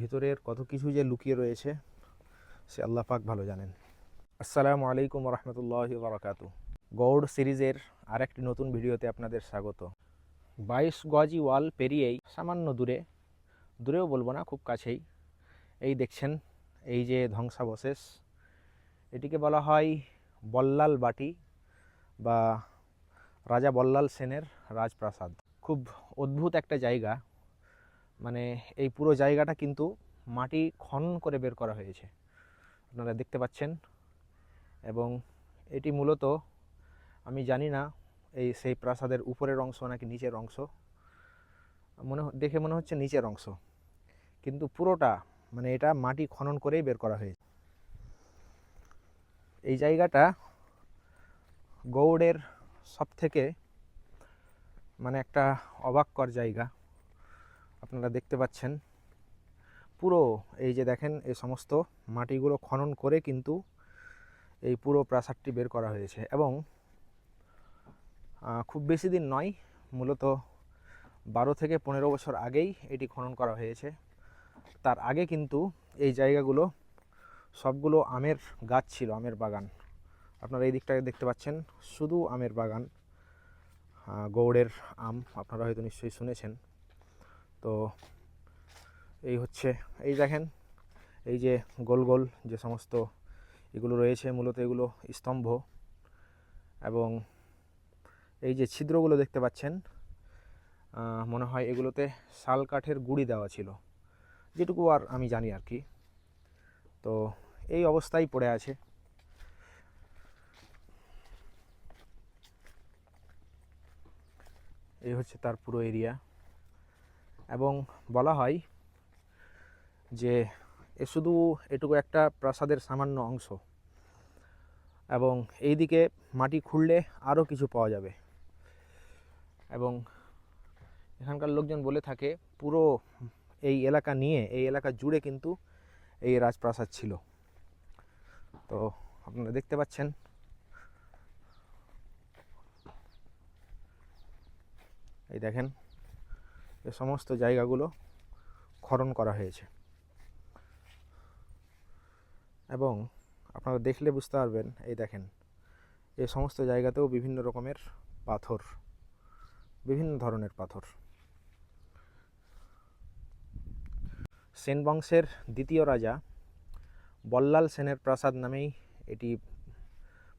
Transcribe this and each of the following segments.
ভিতরের কত কিছু যে লুকিয়ে রয়েছে, সে আল্লাহ পাক ভালো জানেন। আসসালামু আলাইকুম রহমতুল্লাহ বারাকাতু গৌড় সিরিজের আরেকটি নতুন ভিডিওতে আপনাদের স্বাগত। বাইশ গজি ওয়াল পেরিয়েই সামান্য দূরে, দূরেও বলব না, খুব কাছেই, এই দেখছেন, এই যে ধ্বংসাবশেষ, এটিকে বলা হয় বল্লাল বাটি বা রাজা বল্লাল সেনের রাজপ্রাসাদ। খুব অদ্ভুত একটা জায়গা মানে এই পুরো জায়গাটা কিন্তু মাটি খনন করে বের করা হয়েছে। আপনারা দেখতে পাচ্ছেন। এবং এটি মূলত, আমি জানি না, এই সেই প্রাসাদের উপরের অংশ নাকি নিচের অংশ। মনে দেখে মনে হচ্ছে নিচের অংশ। কিন্তু পুরোটা মানে এটা মাটি খনন করেই বের করা হয়েছে। এই জায়গাটা গৌড়ের সব থেকে মানে একটা অবাককর জায়গা। আপনারা দেখতে পাচ্ছেন। পুরো এই যে দেখেন, এই সমস্ত মাটিগুলো খনন করে কিন্তু এই পুরো প্রাসাদটি বের করা হয়েছে এবং খুব বেশি দিন নয়, মূলত বারো থেকে পনেরো বছর আগেই এটি খনন করা হয়েছে। তার আগে কিন্তু এই জায়গাগুলো সবগুলো আমের গাছ ছিল, আমের বাগান। আপনারা এই দিকটাকে দেখতে পাচ্ছেন, শুধু আমের বাগান গৌড়ের আম, আপনারা হয়তো নিশ্চয়ই শুনেছেন। তো এই হচ্ছে, এই দেখেন, এই যে গোল গোল যে সমস্ত এগুলো রয়েছে, মূলত এগুলো স্তম্ভ এবং এই যে ছিদ্রগুলো দেখতে পাচ্ছেন মনে হয় এগুলোতে শাল কাঠের গুঁড়ি দেওয়া ছিল, যেটুকু আর আমি জানি আর কি। তো এই অবস্থায় পড়ে আছে। এই হচ্ছে তার পুরো এরিয়া। এবং বলা হয় যে এ শুধু এটুকু একটা প্রাসাদের সামান্য অংশ এবং এই দিকে মাটি খুঁড়লে আরও কিছু পাওয়া যাবে। এবং এখানকার লোকজন বলে থাকে, পুরো এই এলাকা নিয়ে, এই এলাকা জুড়ে কিন্তু এই রাজপ্রাসাদ ছিল। তো আপনারা দেখতে পাচ্ছেন। এই দেখেন এই সমস্ত জায়গাগুলো খনন করা হয়েছে। এবং আপনারা দেখলে বুঝতে পারবেন, এই দেখেন, এ সমস্ত জায়গাতেও বিভিন্ন রকমের পাথর, বিভিন্ন ধরনের পাথর। সেন বংশের দ্বিতীয় রাজা বল্লাল সেনের প্রাসাদ নামেই এটি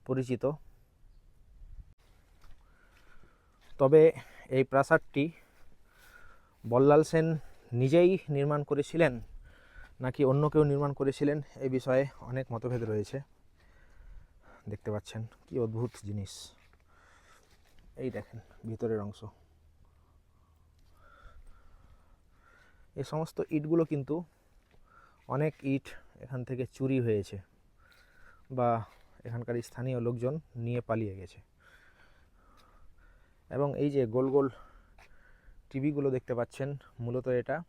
পরিচিত। তবে এই প্রাসাদটি বল্লাল সেন নিজেই নির্মাণ করেছিলেন নাকি অন্য কেউ নির্মাণ করেছিলেন এই বিষয়ে অনেক মতভেদ রয়েছে। দেখতে পাচ্ছেন কি অদ্ভুত জিনিস। এই দেখেন, ভিতরের অংশ। এ সমস্ত ইটগুলো কিন্তু অনেক ইট এখান থেকে চুরি হয়েছে বা এখানকার স্থানীয় লোকজন নিয়ে পালিয়ে গেছে। এবং এই যে গোল গোল টিভিগুলো দেখতে পাচ্ছেন, মূলত এটা।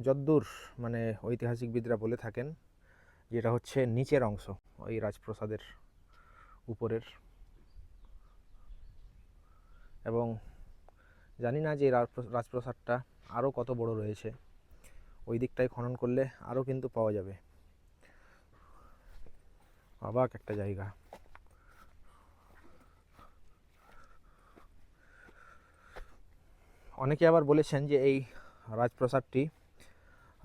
যদ্দূর মানে ঐতিহাসিকবিদরা বলে থাকেন যেটা হচ্ছে নিচের অংশ, ওই রাজপ্রসাদের উপরের। এবং জানি না যে রাজপ্রাসাদটা আরও কত বড় রয়েছে, ওই দিকটায় খনন করলে আরও কিন্তু পাওয়া যাবে। অবাক একটা জায়গা। অনেকে আবার বলেছেন যে এই রাজপ্রাসাদটি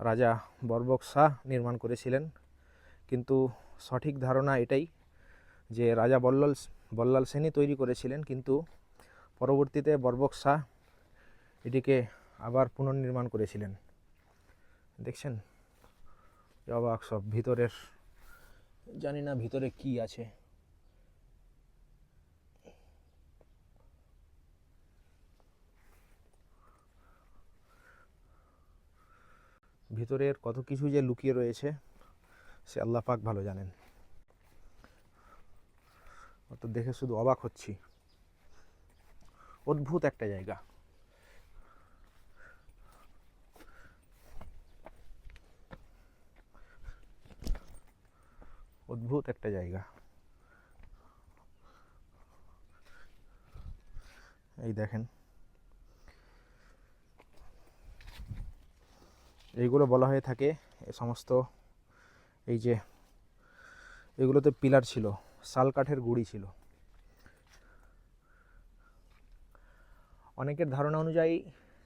রাজা বর্বক শাহ নির্মাণ করেছিলেন। কিন্তু সঠিক ধারণা এটাই যে রাজা বল্লাল বল্লাল সেনই তৈরি করেছিলেন। কিন্তু পরবর্তীতে বর্বক শাহ এটিকে আবার পুনর্নির্মাণ করেছিলেন। দেখছেন? অবাক সব ভিতরের, জানি না ভিতরে কি আছে। ভিতরের কত কিছু যে লুকিয়ে রয়েছে, সে আল্লাহ পাক ভালো জানেন। অত দেখে শুধু অবাক হচ্ছি। অদ্ভুত একটা জায়গা। অদ্ভুত একটা জায়গা। এই দেখেন এইগুলো বলা হয়ে থাকে সমস্ত এই যে এগুলোতে পিলার ছিল, শাল কাঠের গুঁড়ি ছিল। অনেকের ধারণা অনুযায়ী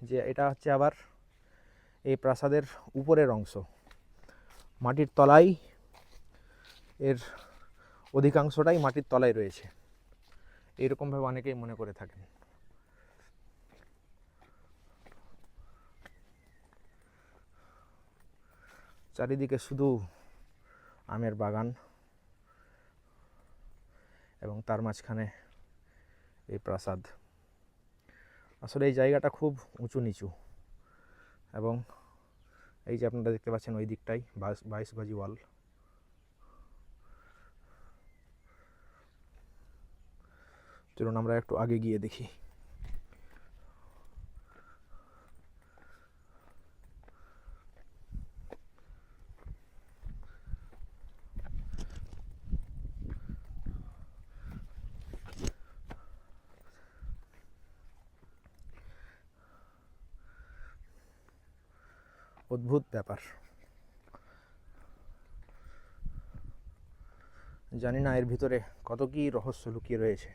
যে এটা হচ্ছে আবার এই প্রাসাদের উপরের অংশ। মাটির তলায় এর অধিকাংশটাই মাটির তলায় রয়েছে। এইরকমভাবে অনেকেই মনে করে থাকেন। চারিদিকে শুধু আমের বাগান এবং তার মাঝখানে এই প্রাসাদ। আসলে এই জায়গাটা খুব উঁচু নিচু এবং এই যে আপনারা দেখতে পাচ্ছেন ওই দিকটাই বাইশ বাইশ গজি ওয়াল। চলুন আমরা একটু আগে গিয়ে দেখি। অদ্ভুত ব্যাপার। জানি না এর ভিতরে কত কি রহস্য লুকিয়ে রয়েছে।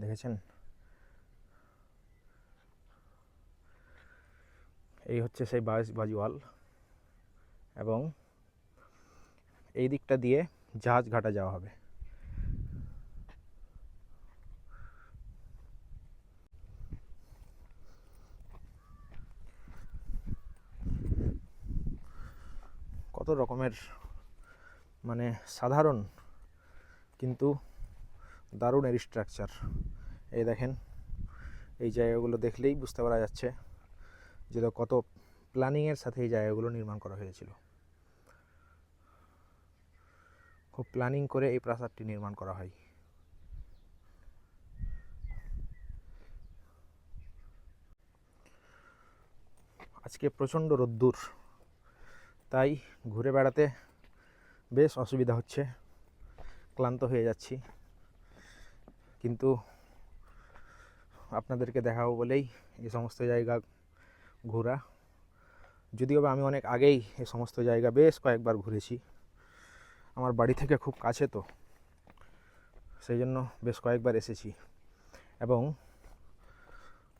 দেখেছেন? এই হচ্ছে সেই বাইশ বাজুয়াল এবং এই দিকটা দিয়ে জাহাজ ঘাটা যাওয়া হবে। কত রকমের মানে সাধারণ কিন্তু দারুণ এর স্ট্রাকচার এই দেখেন, এই জায়গাগুলো দেখলেই বুঝতে পারা যাচ্ছে যে কত প্ল্যানিংয়ের সাথে এই জায়গাগুলো নির্মাণ করা হয়েছিল। খুব প্ল্যানিং করে এই প্রাসাদটি নির্মাণ করা হয়। আজকে প্রচণ্ড রোদ্দুর, তাই ঘুরে বেড়াতে বেশ অসুবিধা হচ্ছে। ক্লান্ত হয়ে যাচ্ছি। কিন্তু আপনাদেরকে দেখাবো বলেই এই সমস্ত জায়গা ঘোরা। যদিও বা আমি অনেক আগেই এই সমস্ত জায়গা বেশ কয়েকবার ঘুরেছি। আমার বাড়ি থেকে খুব কাছে তো, সেই জন্য বেশ কয়েকবার এসেছি। এবং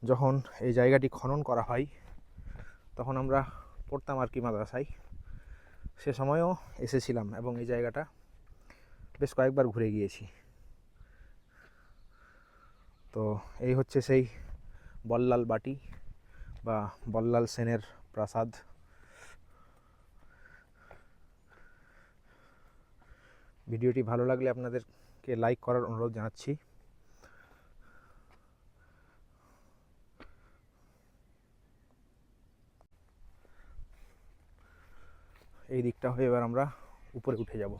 যখন এই জায়গাটি খনন করা হয়, তখন আমরা পড়তাম আর কি মাদ্রাসায়। সে সময়ও এসেছিলাম এবং এই জায়গাটা বেশ কয়েকবার ঘুরে গিয়েছি। তো এই হচ্ছে সেই বল্লাল বাটি বা বল্লাল সেনের প্রাসাদ। ভিডিওটি ভালো লাগলে আপনাদেরকে লাইক করার অনুরোধ জানাচ্ছি। এই দিকটা হয়ে এবার আমরা উপরে উঠে যাব।